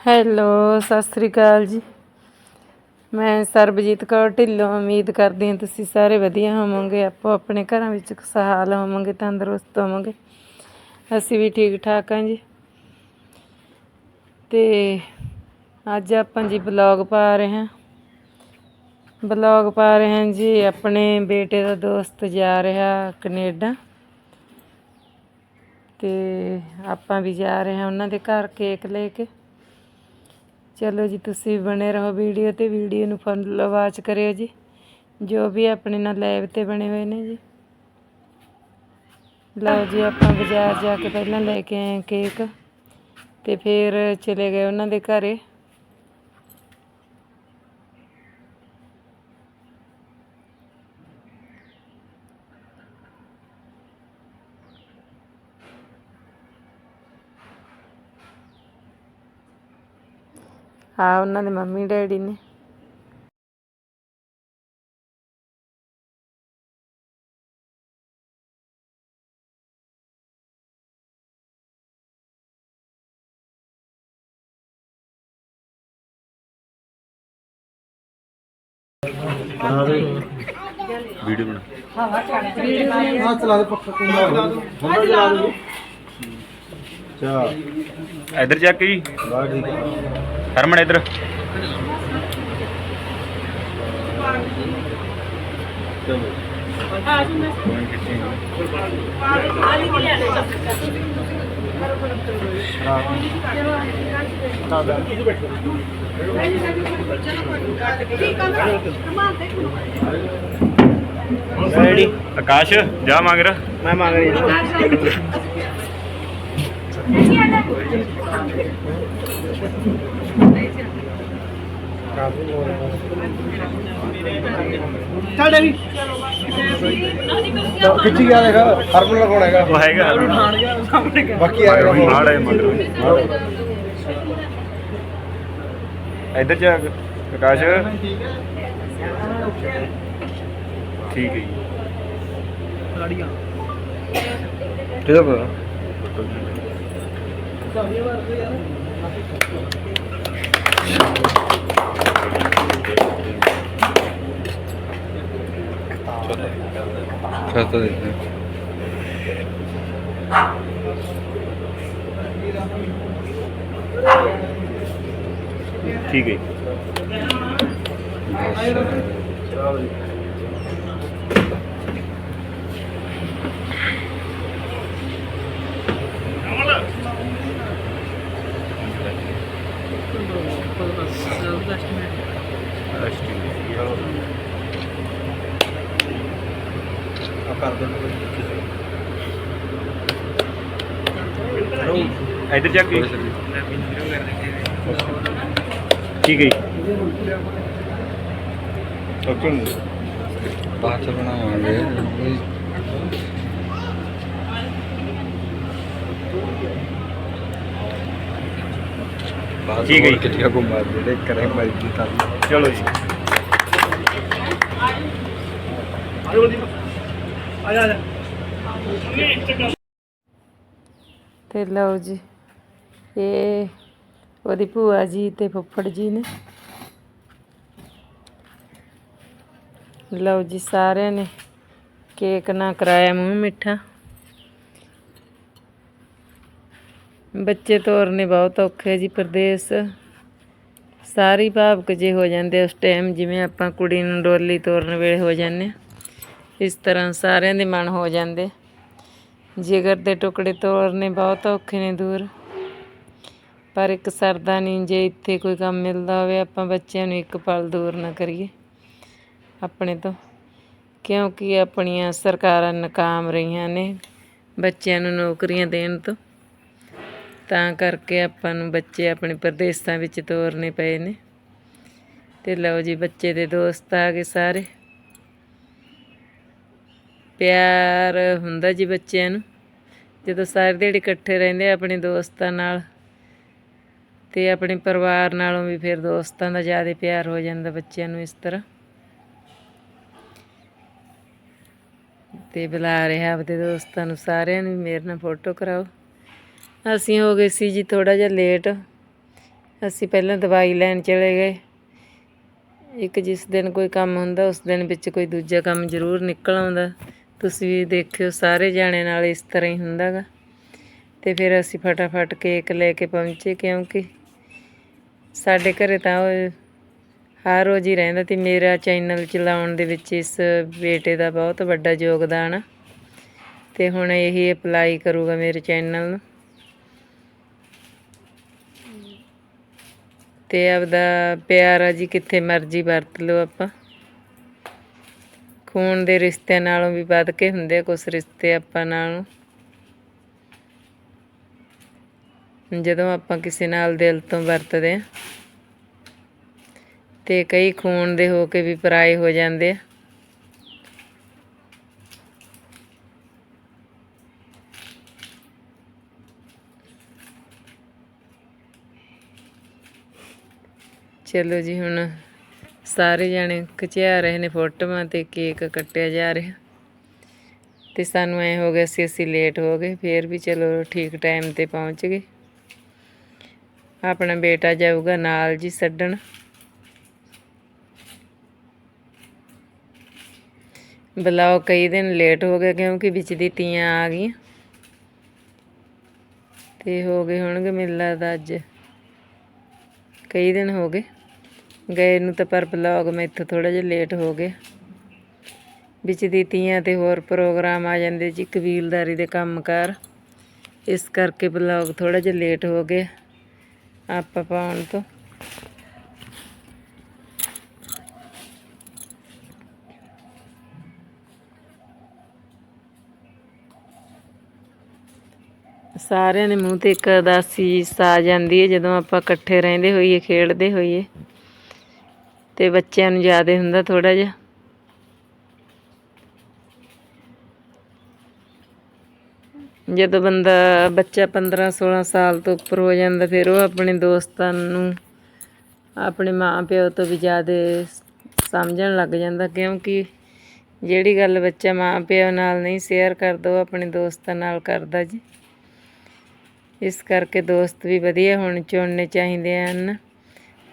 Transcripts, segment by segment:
Hello, Sat Sri ਅਕਾਲ ਜੀ। ਮੈਂ ਸਰਬਜੀਤ ਕੌਰ ਢਿੱਲੋਂ, ਉਮੀਦ ਕਰਦੀ ਹਾਂ ਤੁਸੀਂ ਸਾਰੇ ਵਧੀਆ ਹੋਵੋਗੇ। ਆਪੋ ਆਪਣੇ ਘਰਾਂ ਵਿੱਚ ਖੁਸ਼ਹਾਲ ਹੋਵੋਗੇ, ਤੰਦਰੁਸਤ ਹੋਵੋਗੇ। ਅਸੀਂ ਵੀ ਠੀਕ ਠਾਕ ਹਾਂ ਜੀ। ਤੇ ਅੱਜ ਆਪਾਂ ਜੀ ਬਲੌਗ ਪਾ ਰਹੇ ਹਾਂ। ਬਲੌਗ ਪਾ ਰਹੇ ਹਾਂ ਜੀ, ਆਪਣੇ ਬੇਟੇ ਦਾ ਦੋਸਤ ਜਾ ਰਿਹਾ ਕੈਨੇਡਾ। ਤੇ ਆਪਾਂ ਵੀ ਜਾ ਰਹੇ ਹਾਂ, ਉਹਨਾਂ ਦੇ ਘਰ ਕੇਕ ਲੈ ਕੇ। ਚਲੋ ਜੀ, ਤੁਸੀਂ ਬਣੇ ਰਹੋ ਵੀਡੀਓ ਤੇ, ਵੀਡੀਓ ਨੂੰ ਫੋਲੋ ਵਾਚ ਕਰਿਓ ਜੀ। ਜੋ ਵੀ ਆਪਣੇ ਨਾਲ ਲਾਈਵ ਤੇ ਬਣੇ ਹੋਏ ਨੇ ਜੀ। ਲਓ ਜੀ, ਆਪਾਂ ਬਾਜ਼ਾਰ ਜਾ ਕੇ ਪਹਿਲਾਂ ਲੈ ਕੇ ਆਏ ਕੇਕ ਤੇ ਫਿਰ ਚਲੇ ਗਏ ਉਹਨਾਂ ਦੇ ਘਰੇ। ਆ ਉਹਨਾਂ ਦੇ ਮੰਮੀ ਡੈਡੀ ਨੇ। ਵੀਡੀਓ ਬਣਾ। ਹਾਂ ਚਲਾ ਦੇ ਪੱਖਾ। ਚਲਾ ਦੋ। ਹੁੰਦਾ ਚਲਾ ਦੋ। ਚਾ ਇੱਧਰ ਚੱਕ ਜੀ। ਬਾ ਠੀਕ ਹੈ ਹਰਮਨ ਇੱਧਰ। ਚਲੋ। ਰੈਡੀ ਆਕਾਸ਼ ਜਾ ਮਗਰ ਮੈਂ ਮੰਗ ਰਹੀ ਚੱਲ ਡੈਡੀ। ਕਿੱਥੇ ਗਿਆ ਦੇਖਾ ਹਰਮਨ ਲਗਾਉਣਾ ਹੈਗਾ। ਉਹ ਹੈਗਾ ਹਰਮਨ। ਬਾਕੀ ਆ ਨਾਲ ਹੈ ਮਗਰ ਇੱਧਰ ਚੱਕ ਆਕਾਸ਼। ਠੀਕ ਹੈ ਜੀ। ਠੀਕ ਹੈ ਖਾਤਾ ਦੇਖਦੇ ਠੀਕ ਹੈ ਕਰ ਦੋ ਇੱਧਰ ਚੱਕ ਜੀ ਠੀਕ ਹੈ ਜੀ ਬਾਅਦ ਚ ਬਣਾਵਾਂਗੇ ਬਾਅਦ ਠੀਕ ਹੈ ਜੀ। ਕਿੱਥੇ ਘੁੰਮਾ ਦੇ ਕਰੇ ਮਾਈ ਦੀ ਤਾਂ। ਚਲੋ ਜੀ। ਤੇ ਲਓ ਜੀ ਇਹ ਉਹਦੀ ਭੂਆ ਜੀ ਤੇ ਫੁੱਫੜ ਜੀ ਨੇ। ਲਓ ਜੀ ਸਾਰਿਆਂ ਨੇ ਕੇਕ ਨਾ ਕਰਾਇਆ ਮੂੰਹ ਮਿੱਠਾ। ਬੱਚੇ ਤੋਰਨੇ ਬਹੁਤ ਔਖੇ ਜੀ ਪਰਦੇਸ। ਸਾਰੀ ਭਾਵਕ ਜੇ ਹੋ ਜਾਂਦੇ ਉਸ ਟਾਈਮ ਜਿਵੇਂ ਆਪਾਂ ਕੁੜੀ ਨੂੰ ਡੋਲੀ ਤੋਰਨ ਵੇਲੇ ਹੋ ਜਾਂਦੇ ਹਾਂ। ਇਸ ਤਰ੍ਹਾਂ ਸਾਰਿਆਂ ਦੇ ਮਨ ਹੋ ਜਾਂਦੇ। ਜਿਗਰ ਦੇ ਟੁਕੜੇ ਤੋੜਨੇ ਬਹੁਤ ਔਖੇ ਨੇ ਦੂਰ। ਪਰ ਇੱਕ ਸਰਦਾ ਨਹੀਂ, ਜੇ ਇੱਥੇ ਕੋਈ ਕੰਮ ਮਿਲਦਾ ਹੋਵੇ, ਆਪਾਂ ਬੱਚਿਆਂ ਨੂੰ ਇੱਕ ਪਲ ਦੂਰ ਨਾ ਕਰੀਏ। ਆਪਣੇ ਤੋਂ। ਕਿਉਂਕਿ ਆਪਣੀਆਂ ਸਰਕਾਰਾਂ ਨਾਕਾਮ ਰਹੀਆਂ ਨੇ ਬੱਚਿਆਂ ਨੂੰ ਨੌਕਰੀਆਂ ਦੇਣ ਤੋਂ। ਤਾਂ ਕਰਕੇ ਆਪਾਂ ਨੂੰ ਬੱਚੇ ਆਪਣੇ ਪ੍ਰਦੇਸਾਂ ਵਿੱਚ ਤੋਰਨੇ ਪਏ ਨੇ। ਤੇ ਲਓ ਜੀ, ਬੱਚੇ ਦੇ ਦੋਸਤ ਆ ਗਏ ਸਾਰੇ। ਪਿਆਰ ਹੁੰਦਾ ਜੀ ਬੱਚਿਆਂ ਨੂੰ। ਜਦੋਂ ਸਾਰੇ ਦਿਹਾੜੀ ਇਕੱਠੇ ਰਹਿੰਦੇ ਆਪਣੇ ਦੋਸਤਾਂ ਨਾਲ, ਤੇ ਆਪਣੇ ਪਰਿਵਾਰ ਨਾਲੋਂ ਵੀ ਫਿਰ ਦੋਸਤਾਂ ਦਾ ਜ਼ਿਆਦਾ ਪਿਆਰ ਹੋ ਜਾਂਦਾ ਬੱਚਿਆਂ ਨੂੰ ਇਸ ਤਰ੍ਹਾਂ। ਤੇ ਬੁਲਾ ਰਿਹਾ ਆਪਦੇ ਦੋਸਤਾਂ ਨੂੰ, ਸਾਰਿਆਂ ਨੂੰ ਮੇਰੇ ਨਾਲ ਫੋਟੋ ਕਰਾਓ। ਅਸੀਂ ਹੋ ਗਏ ਸੀ ਜੀ ਥੋੜਾ ਜਿਹਾ ਲੇਟ ਅਸੀਂ ਪਹਿਲਾਂ ਦਵਾਈ ਲੈਣ ਚਲੇ ਗਏ। ਇੱਕ ਜਿਸ ਦਿਨ ਕੋਈ ਕੰਮ ਹੁੰਦਾ, ਉਸ ਦਿਨ ਵਿੱਚ ਕੋਈ ਦੂਜਾ ਕੰਮ ਜ਼ਰੂਰ ਨਿਕਲ ਆਉਂਦਾ। ਤੁਸੀਂ ਵੀ ਦੇਖਿਓ, ਸਾਰੇ ਜਾਣੇ ਨਾਲ ਇਸ ਤਰ੍ਹਾਂ ਹੀ ਹੁੰਦਾਗਾ। ਤੇ ਫਿਰ ਅਸੀਂ ਫਟਾਫਟ ਕੇਕ ਲੈ ਕੇ ਪਹੁੰਚੇ ਕਿਉਂਕਿ ਸਾਡੇ ਘਰੇ ਤਾਂ ਉਹ ਹਰ ਰੋਜ਼ ਹੀ ਰਹਿੰਦਾ ਤੇ ਮੇਰਾ ਚੈਨਲ ਚਲਾਉਣ ਦੇ ਵਿੱਚ ਇਸ ਬੇਟੇ ਦਾ ਬਹੁਤ ਵੱਡਾ ਯੋਗਦਾਨ ਆ। ਤੇ ਹੁਣ ਇਹੀ ਅਪਲਾਈ ਕਰੂਗਾ ਮੇਰੇ ਚੈਨਲ ਨੂੰ। ਤੇ ਆਪਦਾ ਪਿਆਰ ਆ ਜੀ ਕਿੱਥੇ ਮਰਜ਼ੀ ਵਰਤ ਲਓ ਆਪਾਂ। ਖੂਨ ਦੇ ਰਿਸ਼ਤਿਆਂ ਨਾਲੋਂ ਵੀ ਵੱਧ ਕੇ ਹੁੰਦੇ ਆ ਕੁਝ ਰਿਸ਼ਤੇ ਆਪਾਂ ਨਾਲੋਂ। ਜਦੋਂ ਆਪਾਂ ਕਿਸੇ ਨਾਲ ਦਿਲ ਤੋਂ ਵਰਤਦੇ ਆ, ਤੇ ਕਈ ਖੂਨ ਦੇ ਹੋ ਕੇ ਵੀ ਪਰਾਏ ਹੋ ਜਾਂਦੇ ਆ। ਚਲੋ ਜੀ ਹੁਣ ਸਾਰੇ ਜਾਣੇ ਖਿਚਿਆ ਰਹੇ ਨੇ ਫੋਟੋਆਂ ਤੇ ਕੇਕ ਕੱਟਿਆ ਜਾ ਰਿਹਾ। ਤੇ ਸਾਨੂੰ ਐ ਹੋ ਗਿਆ ਸੀ ਅਸੀਂ ਲੇਟ ਹੋ ਗਏ, ਫੇਰ ਵੀ ਚਲੋ ਠੀਕ ਟਾਈਮ ਤੇ ਪਹੁੰਚ ਗਏ। ਆਪਣਾ ਬੇਟਾ ਜਾਊਗਾ ਨਾਲ ਜੀ ਛੱਡਣ ਬੁਲਾਓ ਕਈ ਦਿਨ ਲੇਟ ਹੋ ਗਿਆ ਕਿਉਂਕਿ ਵਿੱਚ ਦੀ ਤੀਆਂ ਆ ਗਈਆਂ। ਤੇ ਹੋ ਗਏ ਹੋਣਗੇ ਮੇਲਾ ਲੱਗਦਾ ਅੱਜ। ਕਈ ਦਿਨ ਹੋ ਗਏ। ਗਏ ਨੂੰ ਤਾਂ ਪਰ ਬਲੌਗ ਮੈਂ ਇੱਥੋਂ ਥੋੜਾ ਜਿਹਾ ਲੇਟ ਹੋ ਗਿਆ ਵਿੱਚ ਦੀ ਤੀਆਂ ਤੇ ਹੋਰ ਪ੍ਰੋਗਰਾਮ ਆ ਜਾਂਦੇ ਜੀ ਕਬੀਲਦਾਰੀ ਦੇ ਕੰਮਕਾਰ ਇਸ ਕਰਕੇ ਬਲੌਗ ਥੋੜਾ ਜਿਹਾ ਲੇਟ ਹੋ ਗਿਆ ਆਪਾਂ ਪਾਉਣ ਤੋਂ। ਸਾਰਿਆਂ ਦੇ ਮੂੰਹ ਤੇ ਇੱਕ ਅਦਾਸੀ ਆ ਜਾਂਦੀ ਹੈ, ਜਦੋਂ ਆਪਾਂ ਇਕੱਠੇ ਰਹਿੰਦੇ ਹੋਈਏ, ਖੇਡਦੇ ਹੋਈਏ। ਤੇ ਬੱਚਿਆਂ ਨੂੰ ਜ਼ਿਆਦਾ ਹੁੰਦਾ ਥੋੜਾ ਜਿਹਾ। ਜਦੋਂ ਬੰਦਾ ਬੱਚਾ 15 16 ਸਾਲ ਤੋਂ ਉੱਪਰ ਹੋ ਜਾਂਦਾ, ਫਿਰ ਉਹ ਆਪਣੇ ਦੋਸਤਾਂ ਨੂੰ, ਆਪਣੇ ਮਾਂ ਪਿਓ ਤੋਂ ਵੀ ਜ਼ਿਆਦਾ ਸਮਝਣ ਲੱਗ ਜਾਂਦਾ, ਕਿਉਂਕਿ ਜਿਹੜੀ ਗੱਲ ਬੱਚਾ ਮਾਂ ਪਿਓ ਨਾਲ ਨਹੀਂ ਸ਼ੇਅਰ ਕਰਦਾ, ਉਹ ਆਪਣੇ ਦੋਸਤਾਂ ਨਾਲ ਕਰਦਾ ਜੀ। ਇਸ ਕਰਕੇ ਦੋਸਤ ਵੀ ਵਧੀਆ ਹੁਣ, ਚੁਣਨੇ ਚਾਹੀਦੇ ਹਨ,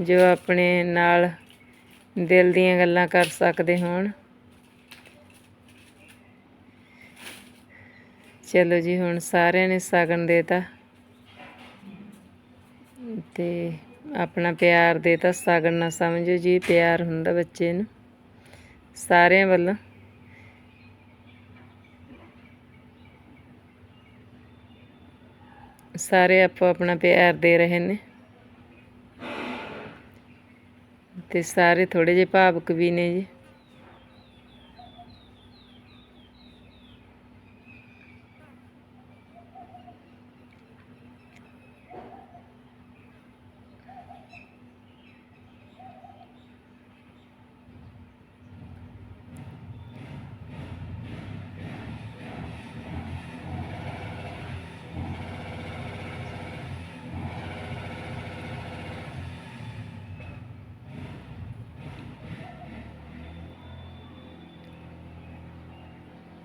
ਜੋ ਆਪਣੇ ਨਾਲ ਦਿਲ ਦੀਆਂ ਗੱਲਾਂ ਕਰ ਸਕਦੇ ਹੋਣ। ਚਲੋ ਜੀ, ਹੁਣ ਸਾਰਿਆਂ ਨੇ ਸ਼ਗਨ ਦੇਤਾ। ਤੇ ਆਪਣਾ ਪਿਆਰ ਦੇਤਾ, ਸ਼ਗਨ ਨਾ ਸਮਝੋ ਜੀ, ਪਿਆਰ ਹੁੰਦਾ ਬੱਚੇ ਨੂੰ। ਸਾਰਿਆਂ ਵੱਲੋਂ। ਸਾਰੇ ਆਪੋ ਆਪਣਾ ਪਿਆਰ ਦੇ ਰਹੇ ਨੇ। ਤੇ ਸਾਰੇ ਥੋੜ੍ਹੇ ਜਿਹੇ ਭਾਵੁਕ ਵੀ ਨੇ ਜੀ।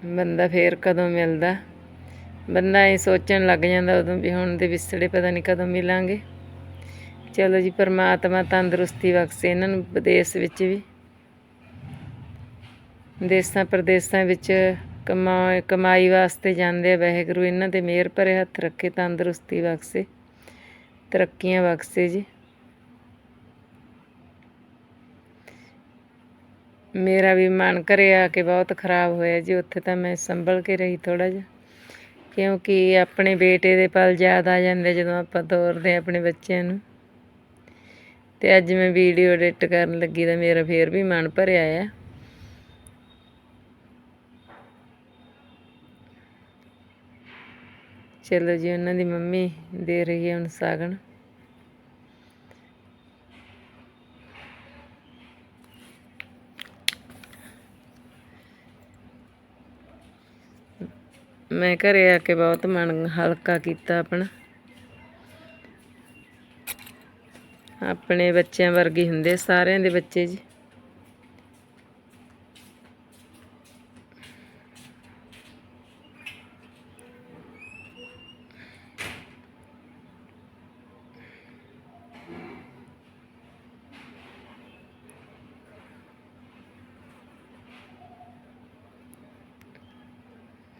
ਬੰਦਾ ਫੇਰ ਕਦੋਂ ਮਿਲਦਾ? ਬੰਦਾ ਇਹ ਸੋਚਣ ਲੱਗ ਜਾਂਦਾ ਉਦੋਂ ਵੀ ਹੁਣ ਦੇ ਵਿਸੜੇ ਪਤਾ ਨਹੀਂ ਕਦੋਂ ਮਿਲਾਂਗੇ। ਚਲੋ ਜੀ, ਪਰਮਾਤਮਾ ਤੰਦਰੁਸਤੀ ਬਖਸ਼ੇ ਇਹਨਾਂ ਨੂੰ ਵਿਦੇਸ਼ ਵਿੱਚ ਵੀ। ਦੇਸਾਂ ਪ੍ਰਦੇਸਾਂ ਵਿੱਚ ਕਮਾ, ਕਮਾਈ ਵਾਸਤੇ ਜਾਂਦੇ ਆ, ਵਾਹਿਗੁਰੂ ਇਹਨਾਂ ਤੇ ਮਿਹਰ ਭਰੇ ਹੱਥ ਰੱਖੇ, ਤੰਦਰੁਸਤੀ ਬਖਸ਼ੇ, ਤਰੱਕੀਆਂ ਬਖਸ਼ੇ ਜੀ। ਮੇਰਾ ਵੀ ਮਨ ਘਰੇ ਆ ਕੇ ਬਹੁਤ ਖਰਾਬ ਹੋਇਆ ਜੀ, ਉੱਥੇ ਤਾਂ ਮੈਂ ਸੰਭਲ ਕੇ ਰਹੀ ਥੋੜਾ ਜਿਹਾ। ਕਿਉਂਕਿ ਆਪਣੇ ਬੇਟੇ ਦੇ ਪਲ ਯਾਦ ਆ ਜਾਂਦੇ ਜਦੋਂ ਆਪਾਂ ਤੋਰਦੇ ਹਾਂ ਆਪਣੇ ਬੱਚਿਆਂ ਨੂੰ। ਤੇ ਅੱਜ ਮੈਂ ਵੀਡੀਓ ਐਡਿਟ ਕਰਨ ਲੱਗੀ ਤਾਂ ਮੇਰਾ ਫੇਰ ਵੀ ਮਨ ਭਰਿਆ ਆ। ਚਲੋ ਜੀ, ਉਹਨਾਂ ਦੀ ਮੰਮੀ ਦੇ ਰਹੀ ਹੈ ਹੁਣ ਸਾਗਣ। ਮੈਂ ਘਰੇ ਆ ਕੇ ਬਹੁਤ ਮਨ ਹਲਕਾ ਕੀਤਾ ਆਪਣਾ। ਆਪਣੇ ਬੱਚਿਆਂ ਵਰਗੇ ਹੁੰਦੇ ਸਾਰਿਆਂ ਦੇ ਬੱਚੇ ਜੀ।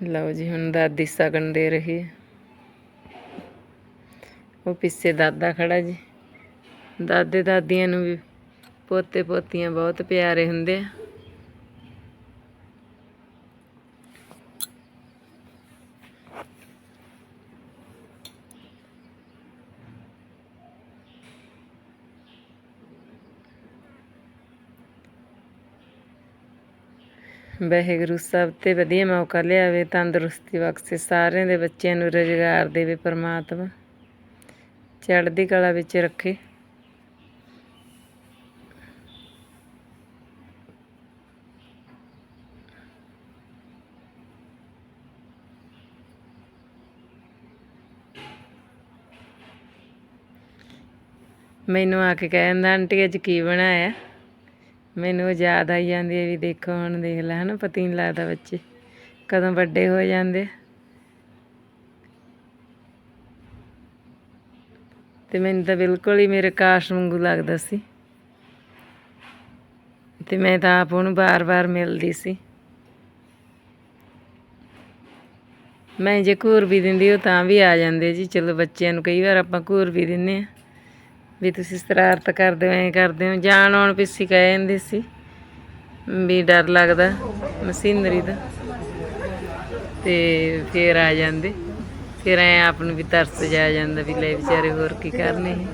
ਲਓ ਜੀ, ਹੁਣ ਦਾਦੀ ਸਗਨ ਦੇ ਰਹੀ ਹੈ। ਉਹ ਪਿੱਛੇ ਦਾਦਾ ਖੜਾ ਜੀ। ਦਾਦੇ ਦਾਦੀਆਂ ਨੂੰ ਵੀ ਪੋਤੇ ਪੋਤੀਆਂ ਬਹੁਤ ਪਿਆਰੇ ਹੁੰਦੇ ਆ। ਵਾਹਿਗੁਰੂ, ਸਭ ਤੇ ਵਧੀਆ ਮੌਕਾ ਲਿਆਵੇ, ਤੰਦਰੁਸਤੀ ਬਖਸ਼ੇ, ਸਾਰਿਆਂ ਦੇ ਬੱਚਿਆਂ ਨੂੰ ਰੁਜ਼ਗਾਰ ਦੇਵੇ ਪ੍ਰਮਾਤਮਾ। ਚੜ੍ਹਦੀ ਕਲਾ ਵਿੱਚ ਰੱਖੇ। ਮੈਨੂੰ ਆ ਕੇ ਕਹਿੰਦਾ ਆਂਟੀ, ਅੱਜ ਕੀ ਬਣਾਇਆ? ਮੈਨੂੰ ਉਹ ਯਾਦ ਆਈ ਜਾਂਦੀ ਹੈ ਵੀ ਦੇਖੋ, ਹੁਣ ਦੇਖ ਲੈ, ਹਨਾ, ਪਤਾ ਨਹੀਂ ਲੱਗਦਾ ਬੱਚੇ ਕਦੋਂ ਵੱਡੇ ਹੋ ਜਾਂਦੇ ਆ। ਤੇ ਮੈਨੂੰ ਤਾਂ ਬਿਲਕੁਲ ਹੀ ਮੇਰੇ ਕਾਸ਼ ਵਾਂਗੂ ਲੱਗਦਾ ਸੀ। ਤੇ ਮੈਂ ਤਾਂ ਆਪ ਉਹਨੂੰ ਬਾਰ-ਬਾਰ ਮਿਲਦੀ ਸੀ। ਮੈਂ ਜੇ ਘੂਰ ਵੀ ਦਿੰਦੀ, ਉਹ ਤਾਂ ਵੀ ਆ ਜਾਂਦੇ ਜੀ। ਚਲੋ, ਬੱਚਿਆਂ ਨੂੰ ਕਈ ਵਾਰ ਆਪਾਂ ਘੂਰ ਵੀ ਦਿੰਨੇ ਆ। ਵੀ ਤੁਸੀਂ ਸ਼ਰਾਰਤ ਕਰਦੇ ਹੋ, ਐਂ ਕਰਦੇ ਹੋ। ਜਾਣ ਆਉਣ ਪਿੱਛੇ ਕਹਿ ਜਾਂਦੇ ਸੀ ਵੀ ਡਰ ਲੱਗਦਾ, ਮਸ਼ੀਨਰੀ ਦਾ। ਤੇ ਫੇਰ ਆ ਜਾਂਦੇ। ਫਿਰ ਐ ਆਪ ਨੂੰ ਵੀ ਤਰਸ ਜਾ ਜਾਂਦਾ ਵੀ ਲੈ ਵਿਚਾਰੇ ਹੋਰ ਕੀ ਕਰਨੇ ਇਹ।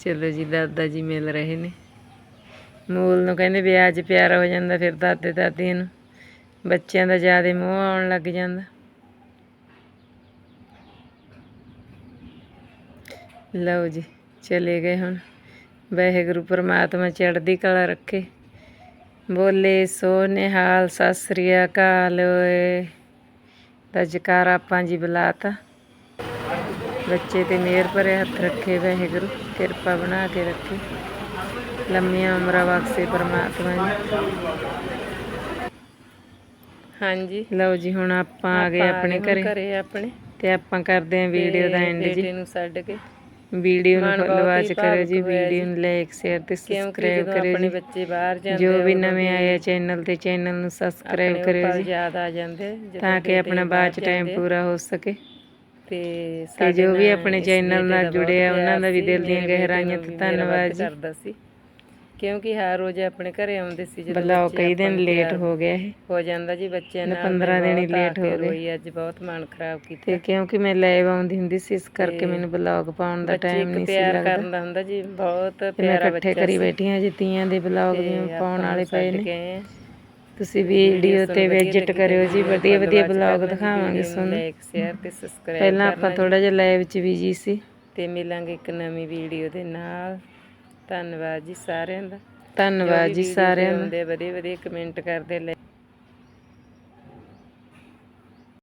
ਚਲੋ ਜੀ, ਦਾਦਾ ਜੀ ਮਿਲ ਰਹੇ ਨੇ। ਮੂਲ ਨੂੰ ਕਹਿੰਦੇ ਵਿਆਹ 'ਚ ਪਿਆਰਾ ਹੋ ਜਾਂਦਾ, ਫਿਰ ਦਾਦੇ ਦਾਦੀਆਂ ਨੂੰ। ਬੱਚਿਆਂ ਦਾ ਜ਼ਿਆਦਾ ਮੋਹ ਆਉਣ ਲੱਗ ਜਾਂਦਾ। ਲਓ ਜੀ ਚਲੇ ਗਏ ਹੁਣ। ਵਾਹਿਗੁਰੂ ਪ੍ਰਮਾਤਮਾ ਚੜ੍ਹਦੀ ਕਲਾ ਰੱਖੇ। ਬੋਲੇ ਸੋ ਨਿਹਾਲ ਸਤਿ ਸ੍ਰੀ ਅਕਾਲ ਓਏ। ਦਾ ਜਕਾਰਾ ਆਪਾਂ ਜੀ ਬੁਲਾਤਾ। ਬੱਚੇ ਤੇ ਮਿਹਰ ਭਰੇ ਹੱਥ ਰੱਖੇ ਵਾਹਿਗੁਰੂ ਕਿਰਪਾ ਬਣਾ ਕੇ ਰੱਖੇ। ਲੰਮੀਆਂ ਉਮਰਾਂ ਬਖਸ਼ੇ ਪ੍ਰਮਾਤਮਾ ਜੀ। ਹਾਂਜੀ। ਲਓ ਜੀ ਹੁਣ ਆਪਾਂ ਆ ਗਏ ਆਪਣੇ ਘਰੇ। ਘਰੇ ਆਪਣੇ। ਤੇ ਆਪਾਂ ਕਰਦੇ ਆਂ ਵੀਡੀਓ ਦਾ ਐਂਡ ਜੀ। ਨੂੰ ਛੱਡ ਕੇ। ਵੀਡੀਓ ਨੂੰ ਫੋਲੋਅਰ ਕਰਿਓ ਜੀ ਵੀਡੀਓ ਨੂੰ ਲਾਈਕ ਸ਼ੇਅਰ ਤੇ ਸਬਸਕ੍ਰਾਈਬ ਕਰਿਓ ਆਪਣੇ ਬੱਚੇ ਬਾਹਰ ਜਾਂਦੇ ਜੋ ਵੀ ਨਵੇਂ ਆਏ ਚੈਨਲ ਤੇ ਚੈਨਲ ਨੂੰ ਸਬਸਕ੍ਰਾਈਬ ਕਰਿਓ ਜੀ। ਯਾਦ ਆ ਜਾਂਦੇ ਤਾਂ ਕਿ ਆਪਣਾ ਬਾਅਦ ਚ ਟਾਈਮ ਪੂਰਾ ਹੋ ਸਕੇ। ਤੇ ਤੇ ਜੋ ਵੀ ਆਪਣੇ ਚੈਨਲ ਨਾਲ ਜੁੜੇ ਆ ਉਹਨਾਂ ਦਾ ਵੀ ਦਿਲ ਦੀਆਂ ਗਹਿਰਾਈਆਂ ਤੋਂ ਧੰਨਵਾਦ ਜੀ। ਕਰਦਾ ਸੀ। ਕਿਉਂਕਿ ਹਰ ਰੋਜ਼ ਆਪਣੇ ਘਰੇ ਆਉਂਦੇ ਸੀ ਜਦੋਂ ਬਲਾਓ ਕਈ ਦਿਨ ਲੇਟ ਹੋ ਗਿਆ ਇਹ ਹੋ ਜਾਂਦਾ ਜੀ ਬੱਚਿਆਂ ਨਾਲ 15 ਦਿਨ ਹੀ ਲੇਟ ਹੋ ਗਏ। ਅੱਜ ਬਹੁਤ ਮਨ ਖਰਾਬ ਕੀਤਾ। ਤੇ ਕਿਉਂਕਿ ਮੈਂ ਲਾਈਵ ਆਉਂਦੀ ਹੁੰਦੀ ਸੀ ਇਸ ਕਰਕੇ ਮੈਨੂੰ ਬਲੌਗ ਪਾਉਣ ਦਾ ਟਾਈਮ ਨਹੀਂ ਸੀ ਲੱਗਦਾ। ਕਰਨ ਦਾ ਹੁੰਦਾ ਜੀ ਬਹੁਤ ਪਿਆਰਾ ਬੱਚਾ ਇਕੱਠੇ ਕਰੀ ਬੈਠੀਆਂ ਜੀ ਤੀਆਂ ਦੇ ਬਲੌਗ ਵੀ ਪਾਉਣ ਵਾਲੇ ਪਏ ਨੇ। ਤੁਸੀਂ ਵੀਡੀਓ ਤੇ ਵਿਜ਼ਿਟ ਕਰਿਓ ਜੀ ਵਧੀਆ ਵਧੀਆ ਬਲੌਗ ਦਿਖਾਵਾਂਗੇ ਤੁਹਾਨੂੰ। ਲਾਈਕ ਸ਼ੇਅਰ ਤੇ ਸਬਸਕ੍ਰਾਈਬ ਪਹਿਲਾਂ ਆਪਾਂ ਥੋੜਾ ਜਿਹਾ ਲਾਈਵ ਚ ਬਿਜ਼ੀ ਸੀ। ਤੇ ਮਿਲਾਂਗੇ ਇੱਕ ਨਵੀਂ ਵੀਡੀਓ ਦੇ ਨਾਲ। ਧੰਨਵਾਦ ਜੀ ਸਾਰਿਆਂ ਦਾ। ਧੰਨਵਾਦ ਜੀ ਸਾਰਿਆਂ ਦਾ। ਵਧੀਆ ਵਧੀਆ ਕਮੈਂਟ ਕਰਦੇ ਲੈ